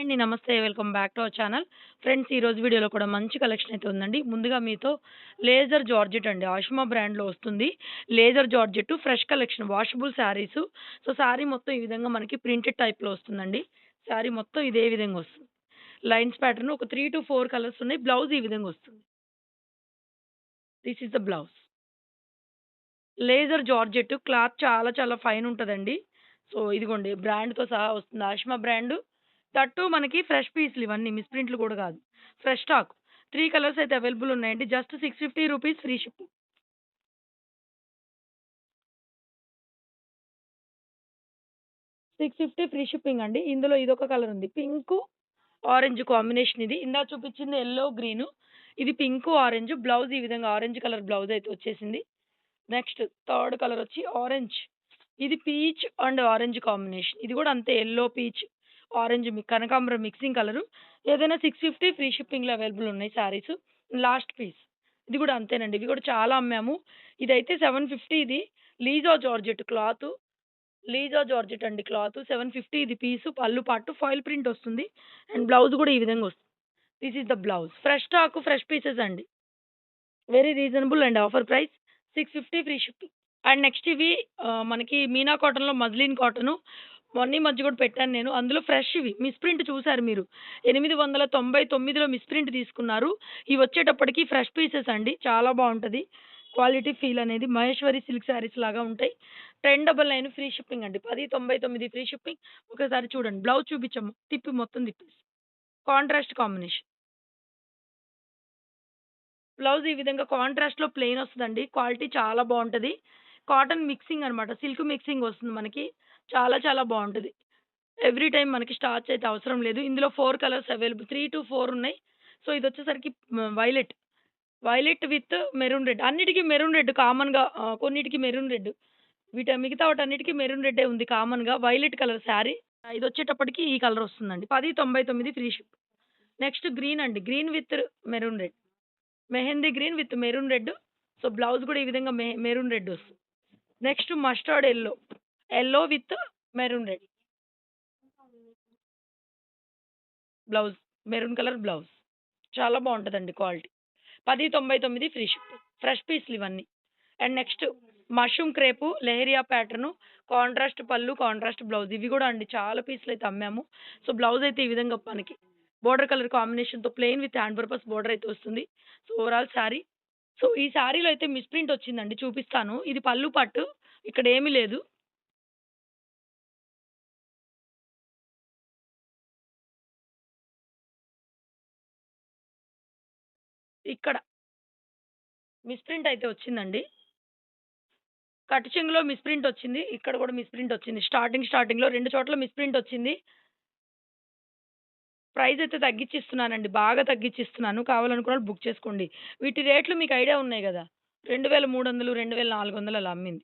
అండి. నమస్తే. Welcome back to our channel. Friends ఈరోజు వీడియోలో కూడా మంచి కలెక్షన్ అయితే ఉందండి. ముందుగా మీతో లేజర్ జార్జెట్ అండి. ఆషిమా బ్రాండ్‌లో వస్తుంది. Laser georgette fresh collection washable saris so, sari మొత్తం ఈ విధంగా మనకి ప్రింటెడ్ టైప్‌లో వస్తుందండి. శారీ మొత్తం ఇదే విధంగా వస్తుంది. లైన్స్ ప్యాటర్న్ ఒక 3-4 కలర్స్ ఉన్నాయి. బ్లౌజ్ ఈ విధంగా వస్తుంది. This is the blouse. Laser georgette cloth చాలా చాలా ఫైన్ ఉంటుందండి సో, ఇదిగోండి బ్రాండ్‌తో సహా వస్తుంది. ఆష్మా బ్రాండ్. దట్టు మనకి ఫ్రెష్ పీస్‌లు ఇవన్నీ మిస్‌ప్రింట్‌లు కూడా కాదు. Fresh stock. త్రీ కలర్స్ అయితే అవైలబుల్ ఉన్నాయండి. Just 650 rupees free shipping. Six fifty free shipping అండి. ఇందులో ఇదొక కలర్ ఉంది. పింకు, ఆరెంజ్ కాంబినేషన్ ఇది. ఇందా చూపించింది ఎల్లో గ్రీను. ఇది పింకు, ఆరెంజ్. బ్లౌజ్ ఈ విధంగా ఆరెంజ్ కలర్ బ్లౌజ్ అయితే వచ్చేసింది. నెక్స్ట్ థర్డ్ కలర్ వచ్చి ఆరెంజ్. ఇది పీచ్ అండ్ ఆరెంజ్ కాంబినేషన్. ఇది కూడా అంతే ఎల్లో పీచ్, ఆరెంజ్ కనకాంబరం మిక్సింగ్ కలరు. ఏదైనా 650 ఫ్రీ షిప్పింగ్‌లో అవైలబుల్ ఉన్నాయి శారీస్. Last piece. ఇది కూడా అంతేనండి. ఇవి కూడా చాలా అమ్మాము. ఇదైతే 750 ఇది. లీజా జార్జెట్ క్లాత్ లీజా జార్జెట్ అండి క్లాత్ సెవెన్ ఫిఫ్టీ ఇది పీసు. పళ్ళు పాటు ఫాయిల్ ప్రింట్ వస్తుంది. అండ్ బ్లౌజ్ కూడా ఈ విధంగా వస్తుంది. This is the blouse. Fresh stock, fresh pieces అండి. Very reasonable and offer price 650 free shipping. And next ఇవి మనకి మీనా కాటన్‌లో మజ్లిన్ కాటను. మొన్న ఈ మధ్య కూడా పెట్టాను నేను. అందులో ఫ్రెష్ ఇవి. మిస్‌ప్రింట్ చూసారు మీరు. 899లో మిస్‌ప్రింట్ తీసుకున్నారు. ఇవి వచ్చేటప్పటికి ఫ్రెష్ పీసెస్ అండి. చాలా బాగుంటుంది క్వాలిటీ ఫీల్ అనేది మహేశ్వరి సిల్క్ శారీస్ లాగా ఉంటాయి. 1099 ఫ్రీ షిప్పింగ్ అండి. 1099 ఫ్రీ షిప్పింగ్. ఒకసారి చూడండి. బ్లౌజ్ చూపించము తిప్పి మొత్తం తిప్పేసి. Contrast combination. బ్లౌజ్ ఈ విధంగా కాంట్రాస్ట్‌లో ప్లెయిన్ వస్తుందండి క్వాలిటీ చాలా బాగుంటుంది కాటన్ మిక్సింగ్ అన్నమాట. సిల్క్ మిక్సింగ్ వస్తుంది మనకి. చాలా చాలా బాగుంటుంది ఎవ్రీ టైం మనకి స్టార్చ్ అయితే అవసరం లేదు. ఇందులో ఫోర్ కలర్స్ అవైలబుల్ 3-4 ఉన్నాయి. సో, ఇది వచ్చేసరికి violet. Violet with maroon red. అన్నిటికీ మెరూన్ రెడ్ కామన్‌గా కొన్నిటికి మెరూన్ రెడ్. వీట మిగతా వాటన్నిటికి మెరూన్ రెడ్డే ఉంది కామన్‌గా. Violet colour sari. ఇదొచ్చేటప్పటికి ఈ కలర్ వస్తుందండి. 1099 ఫ్రీ షిప్. నెక్స్ట్ గ్రీన్ అండి. Green with maroon red. Mehndi green with maroon red. So, blouse కూడా ఈ విధంగా మె మెరూన్ రెడ్ వస్తుంది. Next mustard yellow yellow with maroon red. Blouse. Maroon colour blouse. చాలా బాగుంటుందండి క్వాలిటీ. 1099 free shipping. ఫ్రెష్ పీస్‌లు ఇవన్నీ. And next mushroom crepe, leheriya pattern, contrast పళ్ళు, కాంట్రాస్ట్ బ్లౌజ్. ఇవి కూడా అండి చాలా పీస్‌లు అయితే అమ్మాము. సో, బ్లౌజ్ అయితే ఈ విధంగా మనకి బోర్డర్ కలర్ కాంబినేషన్‌తో plain with hand purpose border అయితే వస్తుంది. So, overall sari. సో, ఈ శారీలో అయితే మిస్‌ప్రింట్ వచ్చిందండి. చూపిస్తాను. ఇది పళ్ళు పట్టు. ఇక్కడ ఏమీ లేదు. ఇక్కడ. మిస్‌ప్రింట్ అయితే వచ్చిందండి. కట్ చెంగులో మిస్‌ప్రింట్ వచ్చింది. ఇక్కడ కూడా మిస్‌ప్రింట్ వచ్చింది. స్టార్టింగ్ స్టార్టింగ్‌లో రెండు చోట్ల మిస్‌ప్రింట్ వచ్చింది. ప్రైస్ అయితే తగ్గించిస్తున్నానండి బాగా తగ్గించిస్తున్నాను ఇస్తున్నాను. కావాలనుకున్నోళ్ళు బుక్ చేసుకోండి. వీటి రేట్లు మీకు ఐడియా ఉన్నాయి కదా రెండు వేల మూడు వందలు రెండు వేల నాలుగు వందలు అలా అమ్మింది.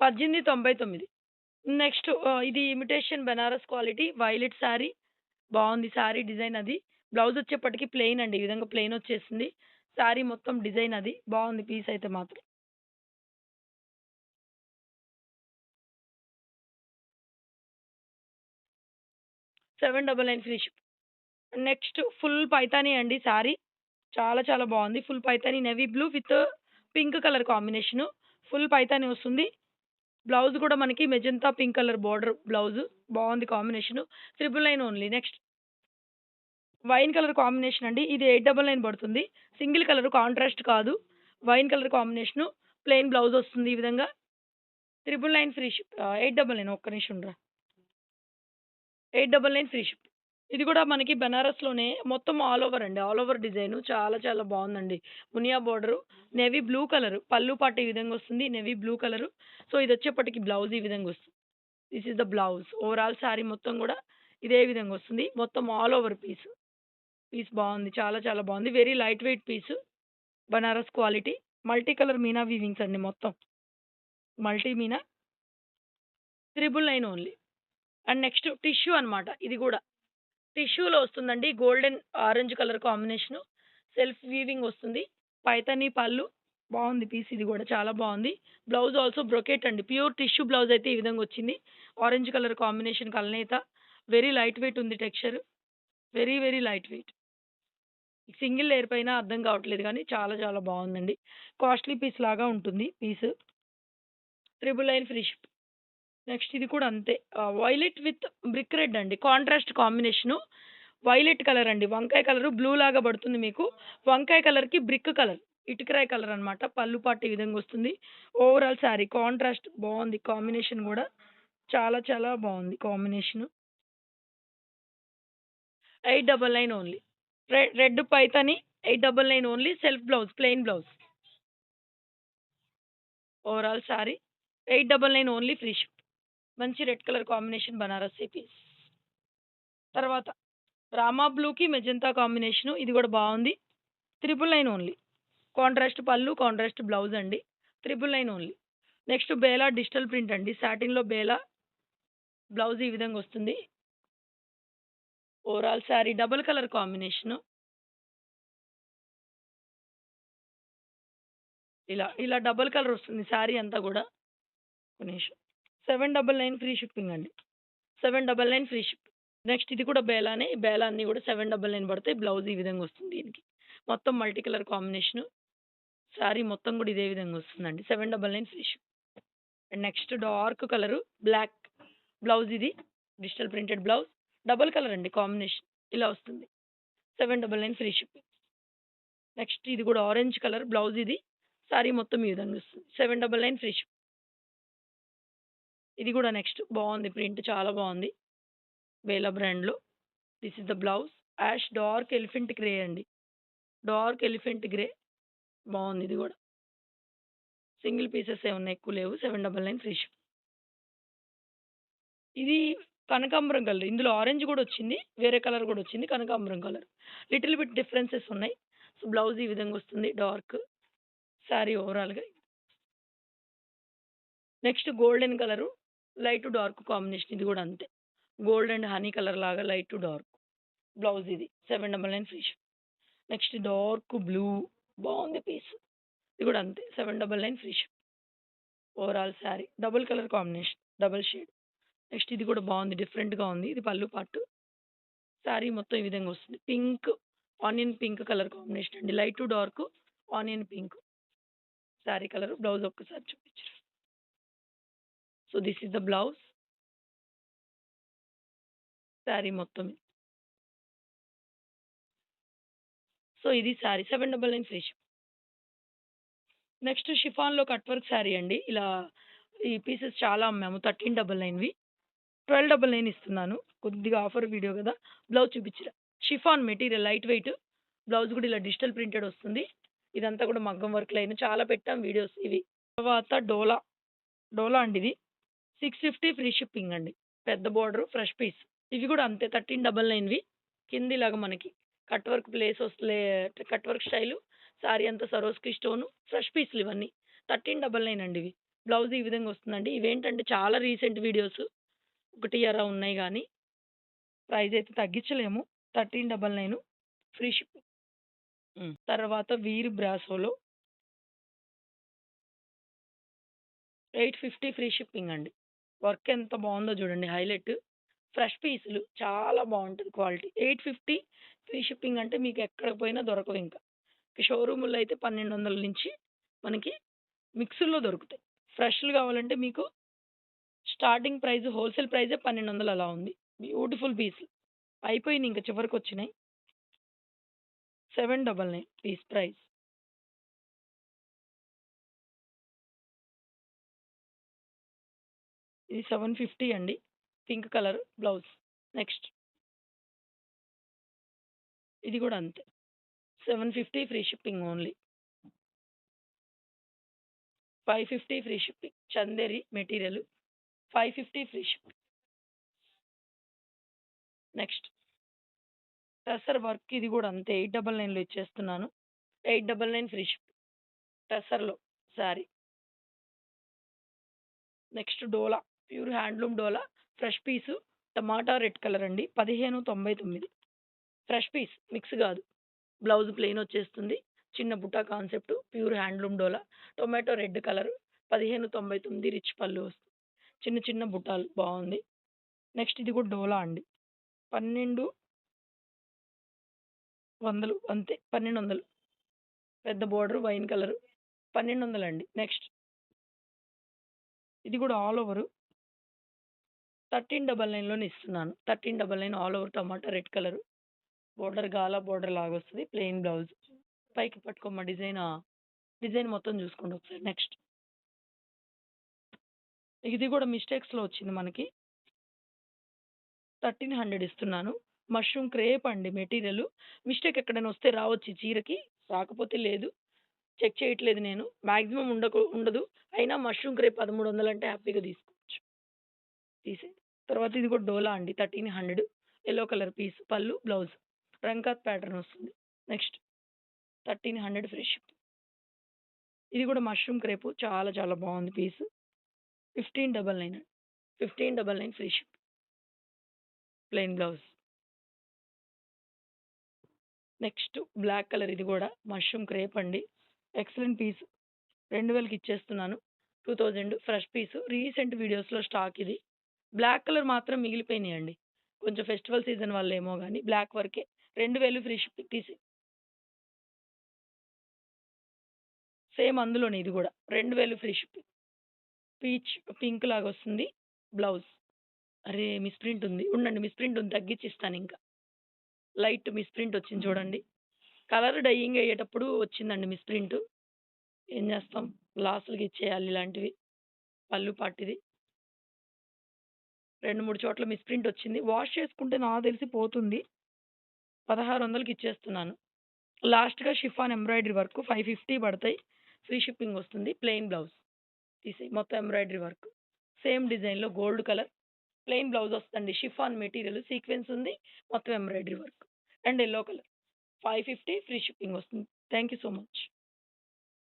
పద్దెనిమిది తొంభై తొమ్మిది. నెక్స్ట్ ఇది imitation Banaras quality violet sari. బాగుంది శారీ డిజైన్ అది. బ్లౌజ్ వచ్చేప్పటికి ప్లెయిన్ అండి. ఈ విధంగా ప్లెయిన్ వచ్చేసింది. శారీ మొత్తం డిజైన్ అది. బాగుంది పీస్ అయితే మాత్రం. Seven double nine free ship. Next full Paithani అండి శారీ. చాలా చాలా బాగుంది full Paithani navy blue with pink colour combination. Full Paithani వస్తుంది. బ్లౌజ్ కూడా మనకి magenta pink colour border blouse. బాగుంది combination. 999 only. Next wine colour combination అండి. ఇది 899 పడుతుంది. సింగిల్ కలర్ కాంట్రాస్ట్ కాదు. Wine colour combination. Plain blouse వస్తుంది ఈ విధంగా. 999 free ship. Eight double nine ఒక్క నిమిషం eight double nine free ship. ఇది కూడా మనకి బెనారస్‌లోనే మొత్తం ఆల్ ఓవర్ అండి. All over design. చాలా చాలా బాగుందండి Muniya border navy blue colour. పళ్ళు పాట ఈ విధంగా వస్తుంది. Navy blue colour. సో, ఇది వచ్చేప్పటికి బ్లౌజ్ ఈ విధంగా వస్తుంది. This is the blouse. Overall sari మొత్తం కూడా ఇదే విధంగా వస్తుంది. మొత్తం ఆల్ ఓవర్ పీస్. పీస్ బాగుంది చాలా చాలా బాగుంది very light weight piece. Banaras quality. Multi colour meena weavings అండి మొత్తం. Multi meena. 999 only. And next tissue అనమాట ఇది కూడా. టిష్యూలో వస్తుందండి. Golden orange colour combination. Self weaving వస్తుంది. పైతానీ పళ్ళు. బాగుంది పీస్ ఇది కూడా చాలా బాగుంది బ్లౌజ్ ఆల్సో బ్రొకెట్ అండి ప్యూర్ టిష్యూ బ్లౌజ్ అయితే ఈ విధంగా వచ్చింది ఆరెంజ్ కలర్ కాంబినేషన్ కలనేత వెరీ లైట్ వెయిట్ ఉంది texture very very light weight single layer పైన అర్థం కావట్లేదు కానీ చాలా చాలా బాగుందండి కాస్ట్లీ పీస్ లాగా ఉంటుంది piece triple nine free ship next ఇది కూడా అంతే. వైలెట్ విత్ బ్రిక్ రెడ్ అండి. Contrast combination. వైలెట్ కలర్ అండి. వంకాయ కలర్ బ్లూ లాగా పడుతుంది మీకు. వంకాయ కలర్కి బ్రిక్ కలర్. ఇటుకరాయ కలర్ అనమాట పళ్ళు పాటు ఈ విధంగా వస్తుంది. ఓవరాల్ శారీ కాంట్రాస్ట్ బాగుంది. కాంబినేషన్ కూడా చాలా చాలా బాగుంది combination. Eight double nine only. Red red Paithani eight double nine only. Self blouse plain blouse. Overall sari eight double nine only free ship. మంచి red colour combination Banarasi piece తర్వాత రామా బ్లూకి magenta combination ఇది కూడా బాగుంది. Triple nine only contrast పళ్ళు contrast blouse అండి. Triple nine only next Bela digital print అండి. సాటిన్లో బేలా బ్లౌజ్ ఈ విధంగా వస్తుంది. Overall sari double colour combination ఇలా ఇలా డబుల్ కలర్ వస్తుంది శారీ అంతా కూడా. ఒక నిమిషం. Seven double nine free shipping అండి. Seven double nine free ship next ఇది కూడా బేలానే ఈ బేలా అన్నీ కూడా సెవెన్ డబల్ నైన్ పడతాయి బ్లౌజ్ ఈ విధంగా వస్తుంది దీనికి. మొత్తం మల్టీ కలర్ కాంబినేషను శారీ మొత్తం కూడా ఇదే విధంగా వస్తుందండి. Seven double nine free ship and next dark colour black blouse ఇది. Digital printed blouse. Double colour అండి కాంబినేషన్ ఇలా వస్తుంది. Seven double nine free shipping next ఇది కూడా ఆరెంజ్ కలర్ బ్లౌజ్ ఇది. శారీ మొత్తం ఈ విధంగా వస్తుంది. Seven double nine free ship ఇది కూడా నెక్స్ట్ బాగుంది ప్రింట్ చాలా బాగుంది. వేల బ్రాండ్లో. This is the blouse ash dark elephant grey అండి. డార్క్ ఎలిఫెంట్ గ్రే బాగుంది ఇది కూడా. సింగిల్ పీసెస్ ఏమన్నా ఎక్కువ లేవు. Seven double nine free ship ఇది కనకాంబరం కలర్ ఇందులో ఆరెంజ్ కూడా వచ్చింది వేరే కలర్ కూడా వచ్చింది కనకాంబరం కలర్ లిటిల్ బిట్ డిఫరెన్సెస్ ఉన్నాయి. సో బ్లౌజ్ ఈ విధంగా వస్తుంది డార్క్ శారీ ఓవరాల్గా next golden colour light dark combination ఇది కూడా అంతే. గోల్డ్ అండ్ హనీ కలర్ లాగా లైట్ టు డార్క్. బ్లౌజ్ ఇది. Seven double nine free next dark blue. బాగుంది పీస్. ఇది కూడా అంతే. Seven double nine free overall sari. Double colour combination. Double shade. Next ఇది కూడా బాగుంది. డిఫరెంట్గా ఉంది. ఇది పళ్ళు పాటు. శారీ మొత్తం ఈ విధంగా వస్తుంది. Pink. Onion pink colour combination అండి. Light to dark onion pink. Sari colour. Blouse ఒక్కసారి చూపించారు? So this is the blouse. Sari మొత్తం సో ఇది sari seven double nine free ship next షిఫాన్లో cut work sari అండి. ఇలా ఈ పీసెస్ చాలా అమ్మాము. థర్టీన్ డబల్ నైన్వి. ట్వెల్వ్ డబల్ నైన్ ఇస్తున్నాను. కొద్దిగా ఆఫర్ వీడియో కదా. బ్లౌజ్ చూపించరా. Chiffon material light weight. Blouse కూడా ఇలా డిజిటల్ ప్రింటెడ్ వస్తుంది. ఇదంతా కూడా మగ్గం వర్క్ లైన్ చాలా పెట్టాం వీడియోస్ ఇవి. తర్వాత డోలా. డోలా అండి ఇది. సిక్స్ ఫిఫ్టీ ఫ్రీ షిప్పింగ్ అండి. పెద్ద బార్డర్ ఫ్రెష్ పీస్. ఇవి కూడా అంతే థర్టీన్ డబల్ నైన్వి. కింది ఇలాగా మనకి కట్ వర్క్ ప్లేస్ వస్తలే కట్ వర్క్ స్టైలు సారీ అంతా సరోస్కి స్టోను ఫ్రెష్ పీస్లు ఇవన్నీ. థర్టీన్ డబల్ నైన్ అండి ఇవి. బ్లౌజ్ ఈ విధంగా వస్తుందండి. ఇవేంటంటే చాలా రీసెంట్ వీడియోస్. ఒకటి అరా ఉన్నాయి కానీ ప్రైస్ అయితే తగ్గించలేము. Thirteen double nine free shipping. తర్వాత వీర్ బ్రాసోలో ఎయిట్ ఫిఫ్టీ ఫ్రీ షిప్పింగ్ అండి. వర్క్ ఎంత బాగుందో చూడండి హైలైట్. ఫ్రెష్ పీసులు చాలా బాగుంటుంది quality. Eight fifty free shipping అంటే మీకు ఎక్కడికి పోయినా దొరకవు ఇంకా. షోరూముల్లో అయితే పన్నెండు వందల నుంచి మనకి మిక్సుల్లో దొరుకుతాయి. ఫ్రెష్లు కావాలంటే మీకు స్టార్టింగ్ ప్రైస్ హోల్సేల్ ప్రైజే పన్నెండు వందలు అలా ఉంది. బ్యూటిఫుల్ పీసులు. అయిపోయింది ఇంకా చివరికి వచ్చినాయి. Seven double nine piece price. ఇది సెవెన్ ఫిఫ్టీ అండి. Pink colour blouse. నెక్స్ట్. ఇది కూడా అంతే. Seven fifty free shipping only. Five fifty free shipping. Chanderi material. Five fifty free shipping. Next. Tussar work ఇది కూడా అంతే. ఎయిట్ డబల్ నైన్లో ఇచ్చేస్తున్నాను. Eight double nine free ship. టసర్లో sari next Dola. Pure handloom Dola fresh piece tomato red colour అండి పదిహేను తొంభై తొమ్మిది. Fresh piece mix కాదు. బ్లౌజ్ ప్లెయిన్ వచ్చేస్తుంది. చిన్న బుట్ట concept pure handloom Dola tomato red colour పదిహేను తొంభై తొమ్మిది రిచ్ పళ్ళు వస్తుంది. చిన్న చిన్న బుట్టాలు బాగుంది. నెక్స్ట్ ఇది కూడా డోలా అండి. పన్నెండు వందలు అంతే పన్నెండు వందలు. పెద్ద బోర్డర్ వైన్ కలర్ పన్నెండు వందలు అండి. నెక్స్ట్. ఇది కూడా ఆల్ ఓవరు. థర్టీన్ డబల్ నైన్లోనే ఇస్తున్నాను. Thirteen double nine all over tomato red colour. Border గాలా బోర్డర్ లాగా వస్తుంది ప్లెయిన్ బ్లౌజ్. పైకి పట్టుకోమ్మ డిజైన్ డిజైన్ మొత్తం చూసుకోండి ఒకసారి నెక్స్ట్. ఇది కూడా మిస్టేక్స్లో వచ్చింది మనకి. థర్టీన్ హండ్రెడ్ ఇస్తున్నాను. మష్రూమ్ క్రేప్ అండి మెటీరియల్. మిస్టేక్ ఎక్కడైనా వస్తే రావచ్చు చీరకి. రాకపోతే లేదు. చెక్ చేయట్లేదు నేను. మ్యాక్సిమం ఉండకు ఉండదు. అయినా మష్రూమ్ క్రేప్ పదమూడు వందలు అంటే హ్యాపీగా తీసుకోవచ్చు. తీసే తర్వాత ఇది కూడా డోలా అండి. Thirteen hundred. Yellow colour piece పళ్ళు బ్లౌజ్. రంకాత్ ప్యాటర్న్ వస్తుంది. నెక్స్ట్ థర్టీన్ హండ్రెడ్ ఫ్రెష్ ఇది కూడా మష్రూమ్ క్రేపు. చాలా చాలా బాగుంది piece. Fifteen double nine fifteen double nine free ship. Plain blouse. Next black colour ఇది కూడా. మష్రూమ్ క్రేప్ అండి. Excellent piece. రెండు వేలకి ఇచ్చేస్తున్నాను. Two thousand. Fresh piece. Recent వీడియోస్లో స్టాక్ ఇది. బ్లాక్ కలర్ మాత్రం మిగిలిపోయినాయండి. కొంచెం ఫెస్టివల్ సీజన్ వల్ల ఏమో కానీ బ్లాక్ వరకే రెండు వేలు ఫ్రీ షిప్పింగ్ తీసి సేమ్ అందులోనే ఇది కూడా రెండు వేలు ఫ్రీ షిప్పింగ్. పీచ్ పింక్ లాగా వస్తుంది. బ్లౌజ్. అరే మిస్ప్రింట్ ఉంది. ఉండండి మిస్ప్రింట్ ఉంది. తగ్గించి ఇస్తాను ఇంకా. లైట్ మిస్ప్రింట్ వచ్చింది చూడండి. కలర్ డైయింగ్ అయ్యేటప్పుడు వచ్చిందండి మిస్ప్రింట్ ఏం చేస్తాం? లాస్ట్కి ఇచ్చేయాలి ఇలాంటివి. పళ్ళు పాటిది. రెండు మూడు చోట్ల మిస్ప్రింట్ వచ్చింది. వాష్ చేసుకుంటే నాకు తెలిసి పోతుంది. పదహారు వందలకి ఇచ్చేస్తున్నాను. లాస్ట్గా chiffon embroidery work five fifty పడతాయి. ఫ్రీ షిప్పింగ్ వస్తుంది. ప్లెయిన్ బ్లౌజ్ తీసి మొత్తం ఎంబ్రాయిడరీ వర్క్. సేమ్ డిజైన్లో గోల్డ్ కలర్. ప్లెయిన్ బ్లౌజ్ వస్తుంది. షిఫాన్ మెటీరియల్ సీక్వెన్స్ ఉంది. మొత్తం embroidery work. And yellow colour. Five fifty free shipping వస్తుంది. Thank you so much.